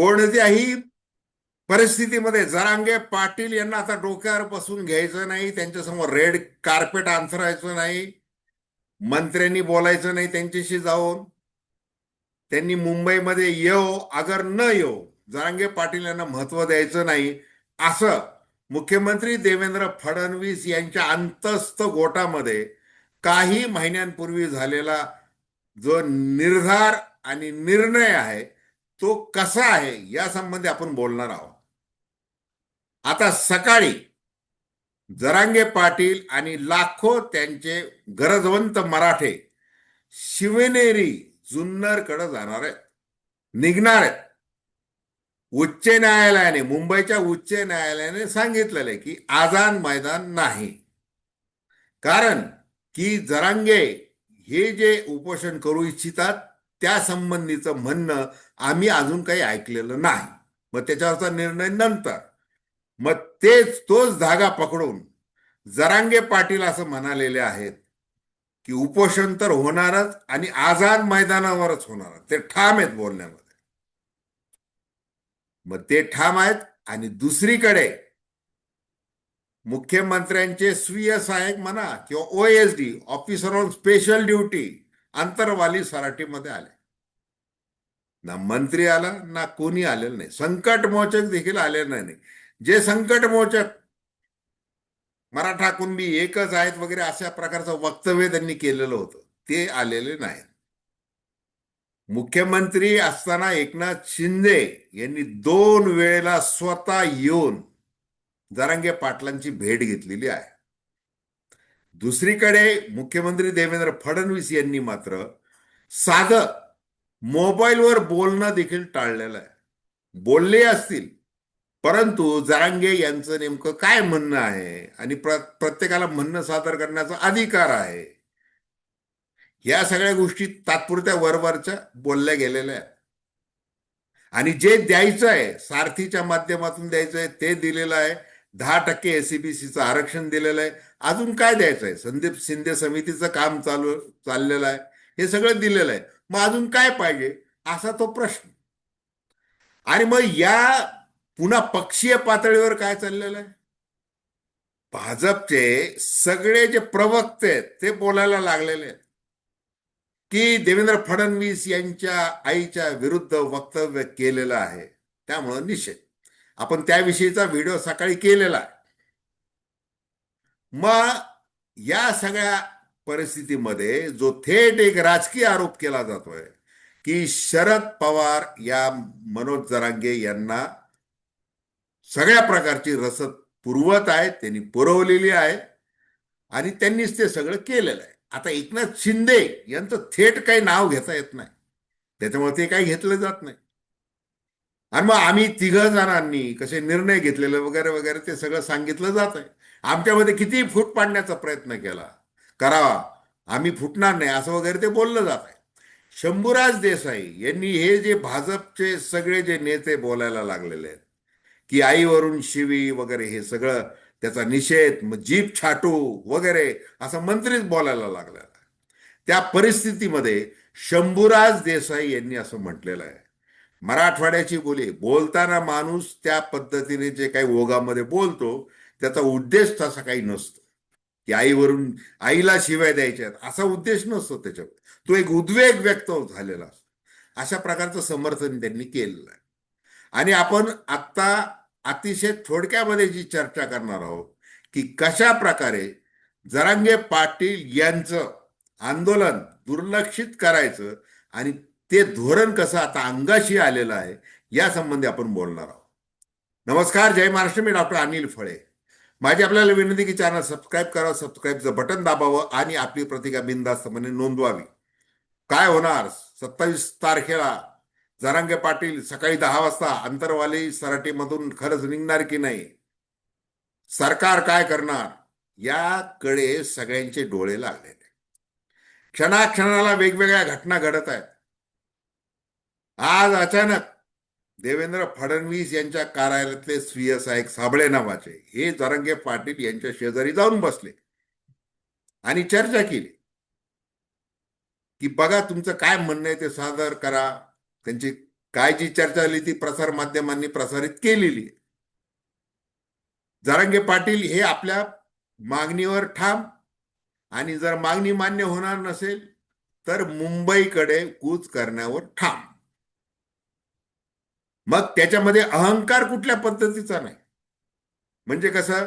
कोणत्याही परिस्थितीमध्ये जरांगे पाटील यांना आता डोक्यावर बसून घ्यायचं नाही त्यांच्यासमोर रेड कार्पेट अंथरायचं नाही मंत्र्यांनी बोलायचं नाही त्यांच्याशी जाऊन. त्यांनी मुंबईमध्ये येऊ अगर न येऊ जरांगे पाटील यांना महत्त्व द्यायचं नाही असं मुख्यमंत्री देवेंद्र फडणवीस यांच्या अंतस्थ गोटामध्ये काही महिन्यांपूर्वी झालेला जो निर्धार आणि निर्णय आहे तो कसा आहे या संबंधी आपण बोलणार आहोत. आता सकाळी जरांगे पाटील आणि लाखो त्यांचे गरजवंत मराठे शिवनेरी जुन्नरकडे जाणार आहेत. निघणार आहेत. उच्च न्यायालयाने मुंबईच्या उच्च न्यायालयाने सांगितलेलं आहे की आझाद मैदान नाही. कारण की जरांगे हे जे उपोषण करू इच्छितात त्या संबंधीचं म्हणणं आम्ही अजून काही ऐकलेलं नाही. मग त्याच्यावरचा निर्णय नंतर. मग तेच तोच धागा पकडून जरांगे पाटील असं म्हणालेले आहेत की उपोषण तर होणारच आणि आझाद मैदानावरच होणार. ते ठाम आहेत बोलण्यामध्ये. मग ते ठाम आहेत आणि दुसरीकडे मुख्यमंत्र्यांचे स्वीय सहाय्यक म्हणा किंवा OSD officer on special duty Antarwali सराटीमध्ये आले. ना मंत्री आला ना कोणी आलेलं नाही. संकटमोचक देखील आले नाही. जे संकटमोचक मराठा कुणबी एकच आहेत वगैरे अशा प्रकारचं वक्तव्य त्यांनी केलेलं होतं. ते आलेले नाहीत. मुख्यमंत्री असताना एकनाथ शिंदे यांनी दोन वेळेला स्वतः येऊन जरांगे पाटलांची भेट घेतलेली आहे. दुसरीकडे मुख्यमंत्री देवेंद्र फडणवीस यांनी मात्र साधं मोबाईलवर बोलणं देखील टाळलेलं आहे. बोलले असतील परंतु जरांगे यांचं नेमकं काय म्हणणं आहे आणि प्र प्रत्येकाला म्हणणं सादर करण्याचा अधिकार आहे या सगळ्या गोष्टी तात्पुरत्या वरवरच्या बोलल्या गेलेल्या आहेत. आणि जे द्यायचं आहे सारथीच्या माध्यमातून द्यायचं आहे ते दिलेलं आहे. दहा टक्के एसीबीसीचं आरक्षण दिलेलं आहे. अजून काय द्यायचं आहे? संदीप शिंदे समितीचं काम चालू चाललेलं आहे. हे सगळं दिलेलं आहे. मग अजून काय पाहिजे? असा तो प्रश्न. आणि मग या पुन्हा पक्षीय पातळीवर काय चाललेलं आहे? भाजपचे सगळे जे प्रवक्ते आहेत ते बोलायला लागलेले आहेत. की देवेंद्र फडणवीस यांच्या आईच्या विरुद्ध वक्तव्य केलेलं आहे. त्यामुळं निषेध. आपण त्याविषयीचा व्हिडिओ सकाळी केलेला आहे. मग या सगळ्या परिस्थितीमध्ये जो थेट एक राजकीय आरोप केला जातोय की शरद पवार या मनोज जरांगे यांना सगळ्या प्रकारची रसद पुरवत आहेत त्यांनी पुरवलेली आहे आणि त्यांनीच ते सगळं केलेलं आहे. आता एकनाथ शिंदे यांचं थेट काही नाव घेता येत नाही. त्याच्यामुळे ते काही घेतलं जात नाही. आणि मग आम्ही तिघ जणांनी कसे निर्णय घेतलेले वगैरे वगैरे ते सगळं सांगितलं जात आहे आमच्यामध्ये किती फूट पाडण्याचा प्रयत्न केला. करावा आम्ही फुटणार नाही असं वगैरे ते बोललं जात आहे. शंभूराज देसाई यांनी हे जे भाजपचे सगळे जे नेते बोलायला लागलेले आहेत की आईवरून शिवी वगैरे हे सगळं त्याचा निषेध मग जीप छाटू वगैरे असं मंत्रीच बोलायला लागलेला त्या परिस्थितीमध्ये शंभूराज देसाई यांनी असं म्हटलेलं आहे. मराठवाड्याची बोली बोलताना माणूस त्या पद्धतीने जे काही ओघामध्ये बोलतो त्याचा उद्देश तसा काही नसतो. की आईवरून आईला शिवाय द्यायच्या असा उद्देश नसतो त्याच्यावर. तो एक उद्वेग व्यक्त झालेला असतो. अशा प्रकारचं समर्थन त्यांनी केलेलं आहे. आणि आपण आत्ता अतिशय थोडक्यामध्ये जी चर्चा करणार आहोत की कशा प्रकारे जरांगे पाटील यांचं आंदोलन दुर्लक्षित करायचं आणि ते धोरण कसं आता अंगाशी आलेलं आहे या संबंधी आपण बोलणार आहोत. नमस्कार जय महाराष्ट्र. मी डॉक्टर अनिल फळे. माझी आपल्याला विनंती की चॅनल सबस्क्राईब करा सबस्क्राईबचं बटन दाबावं आणि आपली प्रतिका बिनधास्तपणे नोंदवावी. काय होणार? सत्तावीस तारखेला जरांगे पाटील सकाळी दहा वाजता अंतरवाली सराटीमधून खरंच निघणार की नाही? सरकार काय करणार? याकडे सगळ्यांचे डोळे लागलेले क्षणाक्षणाला वेगवेगळ्या घटना घडत आहेत. आज अचानक देवेंद्र फडणवीस यांच्या कार्यालयातले स्वीय साहेब साबळे नावाचे हे जरंगे पाटील यांच्या शेजारी जाऊन बसले आणि चर्चा केली की बघा तुमचं काय म्हणणं आहे ते सादर करा. त्यांची काय जी चर्चा झाली ती प्रसार माध्यमांनी प्रसारित केलेली जरंगे पाटील हे आपल्या मागणीवर ठाम आणि जर मागणी मान्य होणार नसेल तर मुंबईकडे कूच करण्यावर ठाम. मग त्याच्यामध्ये अहंकार कुठल्या पद्धतीचा नाही. म्हणजे कसं?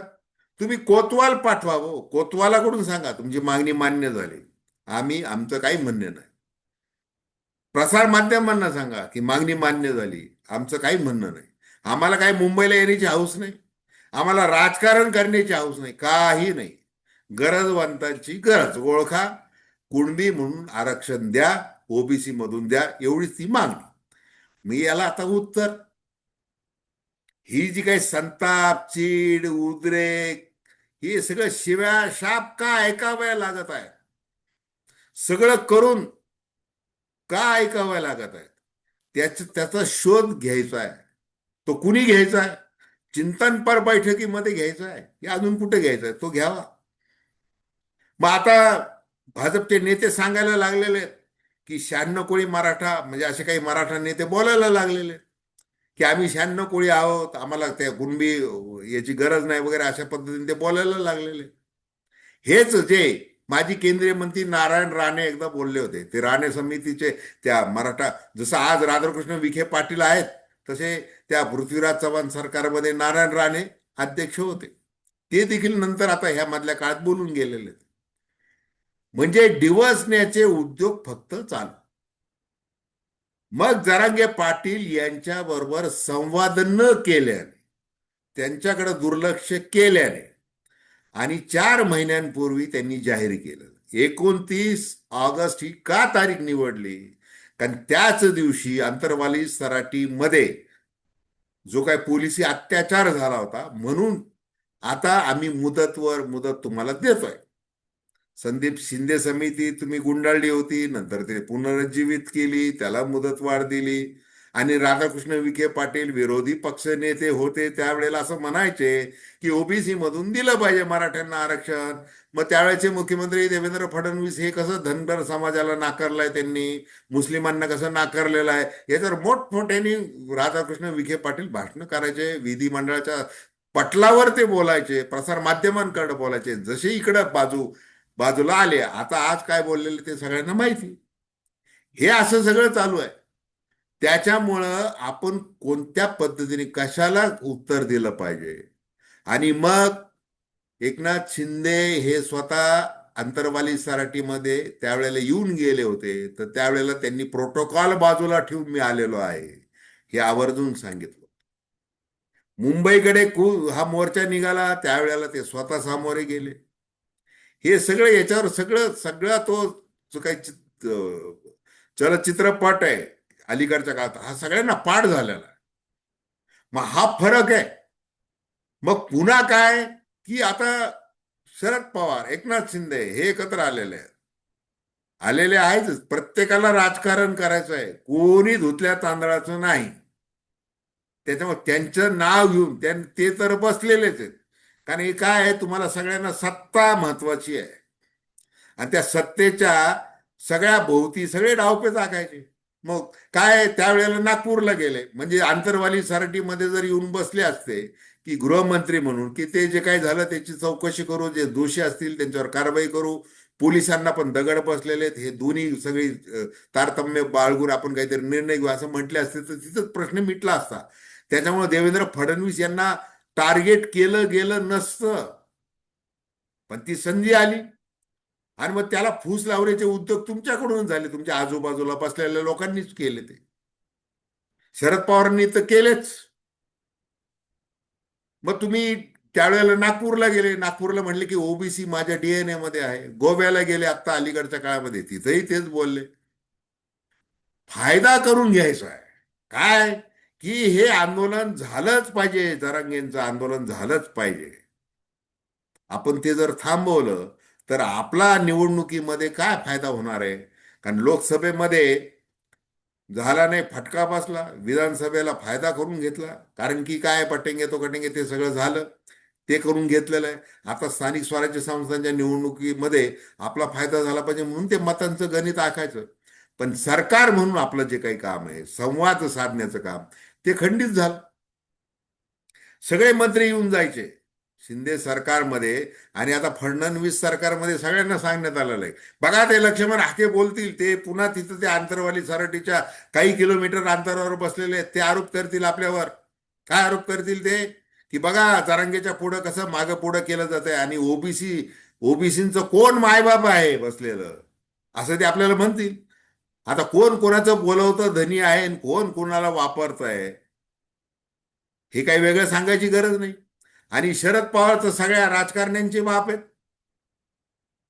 तुम्ही कोतवाल पाठवावं हो. कोतवालाकडून सांगा. तुमची मागणी मान्य झाली. आम्ही आमचं काही म्हणणे नाही. प्रसार माध्यमांना सांगा की मागणी मान्य झाली. आमचं काही म्हणणं नाही. आम्हाला काही मुंबईला येण्याची हाऊस नाही. आम्हाला राजकारण करण्याची हाऊस नाही. काही नाही. गरजवंतांची गरज. ओळखा. कुणबी म्हणून आरक्षण द्या. ओबीसी मधून द्या. एवढीच ती मागणी. मी याला आता उत्तर. ही जी काही संताप चीड उद्रेक हे सगळं शिव्या शाप का ऐकावया लागत आहे? सगळं करून का ऐकाव्या लागत आहे? त्याच त्याचा शोध घ्यायचा आहे. तो कुणी घ्यायचा आहे? चिंतनपर बैठकीमध्ये घ्यायचा आहे? हे अजून कुठे घ्यायचा आहे? तो घ्यावा. मग आता भाजपचे नेते सांगायला लागलेले आहेत. की शहाण्णव कोळी मराठा म्हणजे असे काही मराठा नेते बोलायला लागलेले. की आम्ही शहाण्णव कोळी आहोत आम्हाला त्या कुणबी याची गरज नाही वगैरे अशा पद्धतीने ते बोलायला लागलेले. हेच जे माजी केंद्रीय मंत्री नारायण राणे एकदा बोलले होते. ते राणे समितीचे त्या मराठा जसं आज राधाकृष्ण विखे पाटील आहेत तसे त्या पृथ्वीराज चव्हाण सरकारमध्ये नारायण राणे अध्यक्ष होते. ते देखील नंतर आता ह्या मधल्या काळात बोलून गेलेले. आहेत म्हणजे डिवसण्याचे उद्योग फक्त चालू. मग जरांगे पाटील यांच्याबरोबर संवाद न केल्याने त्यांच्याकडे दुर्लक्ष केल्याने आणि चार महिन्यांपूर्वी त्यांनी जाहीर केलं. एकोणतीस ऑगस्ट ही का तारीख निवडली? कारण त्याच दिवशी अंतरवाली सराटीमध्ये जो काय पोलिसी अत्याचार झाला होता म्हणून आता आम्ही मुदतवर मुदत तुम्हाला देतोय. संदीप शिंदे समिती तुम्ही गुंडाळली होती नंतर ते पुनरुज्जीवित केली त्याला मुदतवाढ दिली. आणि राधाकृष्ण विखे पाटील विरोधी पक्ष नेते होते त्यावेळेला असं म्हणायचे की ओबीसी मधून दिलं पाहिजे मराठ्यांना आरक्षण. मग त्यावेळेचे मुख्यमंत्री देवेंद्र फडणवीस हे कसं धनगर समाजाला नाकारलंय त्यांनी? मुस्लिमांना कसं नाकारलेलं आहे? याच्यावर मोठमोठ्याने राधाकृष्ण विखे पाटील भाषण करायचे विधिमंडळाच्या पटलावर ते बोलायचे प्रसार माध्यमांकडे बोलायचे. जसे इकडं बाजू बाजूला आले. आता आज काय बोललेले ते सगळ्यांना माहिती. हे असं सगळं चालू आहे. त्याच्यामुळं आपण कोणत्या पद्धतीने कशाला उत्तर दिलं पाहिजे? आणि मग एकनाथ शिंदे हे स्वतः अंतरवाली सराटीमध्ये त्यावेळेला येऊन गेले होते. तर त्यावेळेला त्यांनी प्रोटोकॉल बाजूला ठेवून मी आलेलो आहे. हे आवर्जून सांगितलं. मुंबईकडे हा मोर्चा निघाला. त्यावेळेला ते स्वतः सामोरे गेले. हे सगळं याच्यावर सगळं सगळा तो जो काही चलचित्रपट आहे अलीकडच्या काळात हा सगळ्यांना पाठ झालेला आहे. मग हा फरक आहे. मग पुन्हा काय? की आता शरद पवार एकनाथ शिंदे हे एकत्र आलेले आहेत. आलेले आहेच प्रत्येकाला राजकारण करायचं आहे. कोणी धुतल्या तांदळाचं नाही. त्याच्यामुळे त्यांचं नाव घेऊन ते तर बसलेलेच आहेत. कारण हे काय आहे? तुम्हाला सगळ्यांना सत्ता महत्वाची आहे. आणि त्या सत्तेच्या सगळ्या भोवती सगळे डावपे टाकायचे मग काय त्यावेळेला नागपूरला गेले. म्हणजे आंतरवाली सराटीमध्ये जर येऊन बसले असते की गृहमंत्री म्हणून की ते जे काय झालं त्याची चौकशी करू जे दोषी असतील त्यांच्यावर कारवाई करू. पोलिसांना पण दगड बसलेले आहेत. हे दोन्ही सगळी तारतम्य बाळगून आपण काहीतरी निर्णय घेऊ असं म्हटले असते तर तिथंच प्रश्न मिटला असता. त्याच्यामुळे देवेंद्र फडणवीस यांना टार्गेट केलं गेलं नसतं. पण ती संधी आली. आणि मग त्याला फूस लावण्याचे उद्योग तुमच्याकडून झाले. तुमच्या आजूबाजूला बसलेल्या लोकांनीच केले ते. शरद पवारांनी तर केलेच. मग तुम्ही त्यावेळेला नागपूरला गेले. नागपूरला म्हणले की ओबीसी माझ्या डीएनए मध्ये आहे. गोव्याला गेले आता अलीकडच्या काळामध्ये. तिथेही तेच बोलले. फायदा करून घ्यायचा आहे. काय? की हे आंदोलन झालंच पाहिजे जरांगेंचं आंदोलन झालंच पाहिजे. आपण ते जर थांबवलं तर आपला निवडणुकीमध्ये काय फायदा होणार आहे? कारण लोकसभेमध्ये झाला नाही फटका बसला विधानसभेला फायदा करून घेतला. कारण की काय पटेंगे तो कटेंगे ते सगळं झालं ते करून घेतलेलं आहे. आता स्थानिक स्वराज्य संस्थांच्या निवडणुकीमध्ये आपला फायदा झाला पाहिजे म्हणून ते मतांचं गणित आखायचं. पण सरकार म्हणून आपलं जे काही काम आहे संवाद साधण्याचं काम ते खंडित झालं. सगळे मंत्री येऊन जायचे. शिंदे सरकारमध्ये आणि आता फडणवीस सरकारमध्ये सगळ्यांना सांगण्यात आलेलं आहे. बघा ते लक्ष्मण हाके बोलतील ते पुन्हा तिथं ते आंतरवाली सरटीच्या काही किलोमीटर अंतरावर बसलेले आहेत. ते आरोप करतील आपल्यावर. काय आरोप करतील ते? की बघा जरांगेच्या पुढं कसं मागं पुढं केलं जातंय आणि ओबीसी ओबीसीचं कोण मायबाप आहे बसलेलं? असं ते आपल्याला म्हणतील. आता कोण कोणाचं बोलवतं धनी आहे आणि कोण कोणाला वापरत आहे हे काही वेगळं सांगायची गरज नाही. आणि शरद पवार तर सगळ्या राजकारण्यांचे बाप आहेत.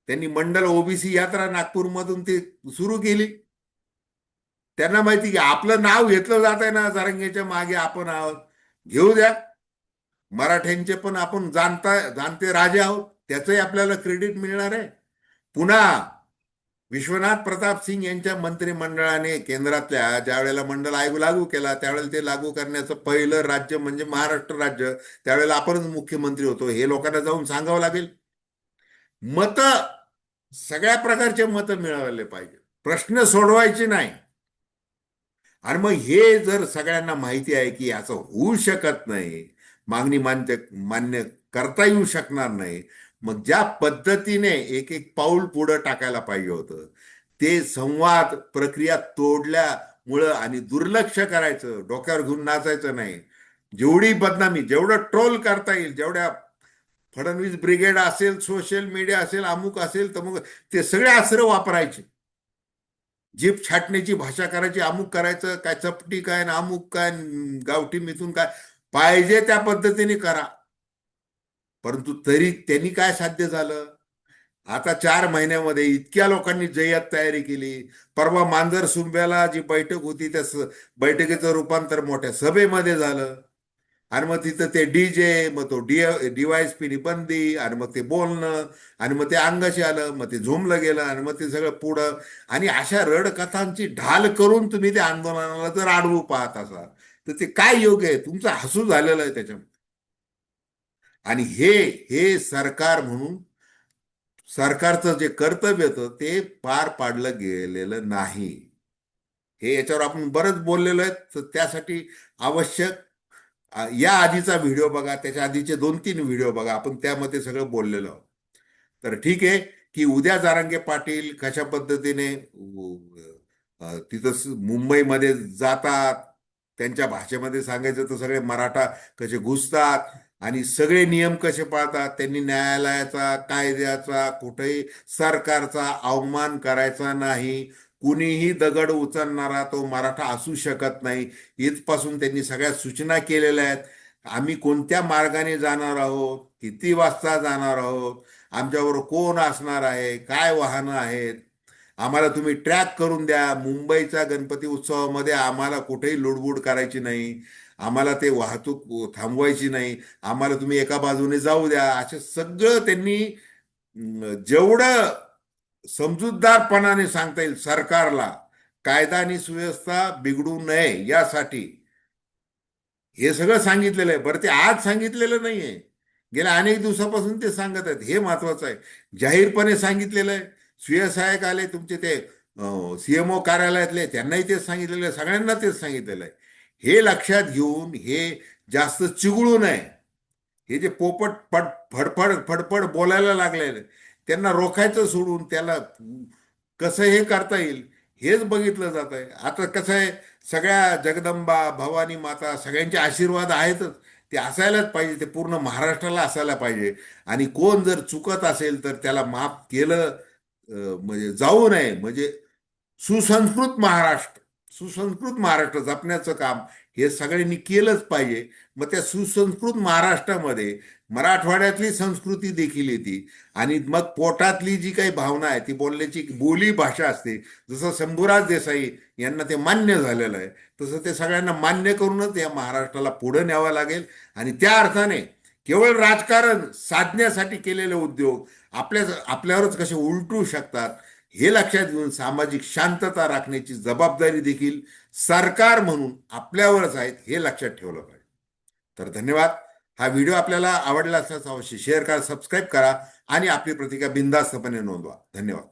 त्यांनी मंडल ओबीसी यात्रा नागपूरमधून ते सुरू केली. त्यांना माहिती की आपलं नाव घेतलं जात आहे ना जारंगेच्या मागे आपण आहोत. घेऊ द्या. मराठ्यांचे पण आपण जाणता जाणते राजे आहोत. त्याचंही आपल्याला क्रेडिट मिळणार आहे. पुन्हा विश्वनाथ प्रताप सिंग यांच्या मंत्रिमंडळाने केंद्रातल्या ज्या वेळेला मंडळ आयोग लागू केला त्यावेळेला ते लागू करण्याचं पहिलं राज्य म्हणजे महाराष्ट्र राज्य. त्यावेळेला आपणच मुख्यमंत्री होतो. हे लोकांना जाऊन सांगावं लागेल. मत सगळ्या प्रकारचे मतं मिळवले पाहिजे. प्रश्न सोडवायचे नाही. आणि मग हे जर सगळ्यांना माहिती आहे की असं होऊ शकत नाही मागणी मान्य मान्य करता येऊ शकणार नाही मग ज्या पद्धतीने एक एक पाऊल पुढं टाकायला पाहिजे होतं ते संवाद प्रक्रिया तोडल्यामुळं आणि दुर्लक्ष करायचं डोक्यावर घेऊन नाचायचं नाही. जेवढी बदनामी जेवढं ट्रोल करता येईल जेवढ्या फडणवीस ब्रिगेड असेल सोशल मीडिया असेल अमुक असेल तर मग ते सगळे आसर वापरायचे. जीप छाटण्याची भाषा करायची अमुक करायचं काय चपटी काय ना अमुक काय गावठी मिथून काय पाहिजे त्या पद्धतीने करा. परंतु तरी त्यांनी काय साध्य झालं? आता चार महिन्यामध्ये इतक्या लोकांनी जय्यत तयारी केली. परवा मांजर सुंब्याला जी बैठक होती त्या स- बैठकीचं रूपांतर मोठ्या सभेमध्ये झालं. आणि मग तिथं ते डीजे मग तो डी डीवायसपीनी बंदी आणि मग ते बोलणं आणि मग ते अंगाशी आलं मग ते झोमलं गेलं आणि मग ते सगळं पुढं. आणि अशा रडकथांची ढाल करून तुम्ही त्या आंदोलनाला जर आडवू पाहत असाल तर ते काय योग्य आहे? तुमचं हसू झालेलं आहे त्याच्यामध्ये. आणि हे हे सरकार म्हणून सरकारचं जे कर्तव्य होतं ते पार पाडलं गेलेलं नाही. हे याच्यावर आपण बरंच बोललेलो आहे तर त्यासाठी आवश्यक या आधीचा व्हिडिओ बघा त्याच्या आधीचे दोन तीन व्हिडिओ बघा. आपण त्यामध्ये सगळं बोललेलो आहोत. तर ठीक आहे की उद्या जारांगे पाटील कशा पद्धतीने तिथं मुंबईमध्ये जातात त्यांच्या भाषेमध्ये सांगायचं तर सगळे मराठा कसे घुसतात आणि सगळे नियम कसे पाळतात? त्यांनी न्यायालयाचा कायद्याचा कुठेही सरकारचा अवमान करायचा नाही. कुणीही दगड उचलणारा तो मराठा असू शकत नाही. इथपासून त्यांनी सगळ्या सूचना केलेल्या आहेत. आम्ही कोणत्या मार्गाने जाणार आहोत? किती वाजता जाणार आहोत? आमच्याबरोबर कोण असणार आहे? काय वाहनं आहेत? आम्हाला तुम्ही ट्रॅक करून द्या. मुंबईच्या गणपती उत्सवामध्ये आम्हाला कुठेही लुडबुड करायची नाही. आम्हाला ते वाहतूक थांबवायची नाही. आम्हाला तुम्ही एका बाजूने जाऊ द्या. असं सगळं त्यांनी जेवढं समजूतदारपणाने सांगता येईल सरकारला कायदा आणि सुव्यवस्था बिघडू नये यासाठी. हे सगळं सांगितलेलं आहे. बरं ते आज सांगितलेलं नाहीये. गेल्या अनेक दिवसापासून ते सांगत आहेत. हे महत्वाचं आहे. जाहीरपणे सांगितलेलं आहे. सुयसहायक आले तुमचे ते सीएमओ कार्यालयातले त्यांनाही तेच सांगितलेलं आहे. सगळ्यांना तेच सांगितलेलं आहे. हे लक्षात घेऊन हे जास्त चिघळू नये. हे जे पोपट पड फडफड फडफड बोलायला लागले त्यांना रोखायचं सोडून त्याला कसं हे करता येईल हेच बघितलं जात आहे. आता कसं आहे सगळ्या जगदंबा भवानी माता सगळ्यांचे आशीर्वाद आहेतच. ते असायलाच पाहिजे ते पूर्ण महाराष्ट्राला असायला पाहिजे. आणि कोण जर चुकत असेल तर त्याला माफ केलं म्हणजे जाऊ नये म्हणजे सुसंस्कृत महाराष्ट्र. सुसंस्कृत महाराष्ट्र जपण्याचं काम हे सगळ्यांनी केलंच पाहिजे. मग त्या सुसंस्कृत महाराष्ट्रामध्ये मराठवाड्यातली संस्कृती देखील येते. आणि मग पोटातली जी काही भावना आहे ती बोलण्याची बोली भाषा असते. जसं शंभूराज देसाई यांना ते मान्य झालेलं आहे तसं ते सगळ्यांना मान्य करूनच या महाराष्ट्राला पुढे न्यावं लागेल. आणि त्या अर्थाने केवळ राजकारण साधण्यासाठी केलेले उद्योग आपल्या आपल्यावरच कसे उलटू शकतात हे लक्षात घेऊन सामाजिक शांतता राखण्याची जबाबदारी देखील सरकार म्हणून आपल्यावरच आहेत हे लक्षात ठेवलं पाहिजे. तर धन्यवाद. हा व्हिडिओ आपल्याला आवडला असल्यास अवश्य शेअर करा सबस्क्राईब करा आणि आपली प्रतिक्रिया बिनधास्तपणे नोंदवा. धन्यवाद.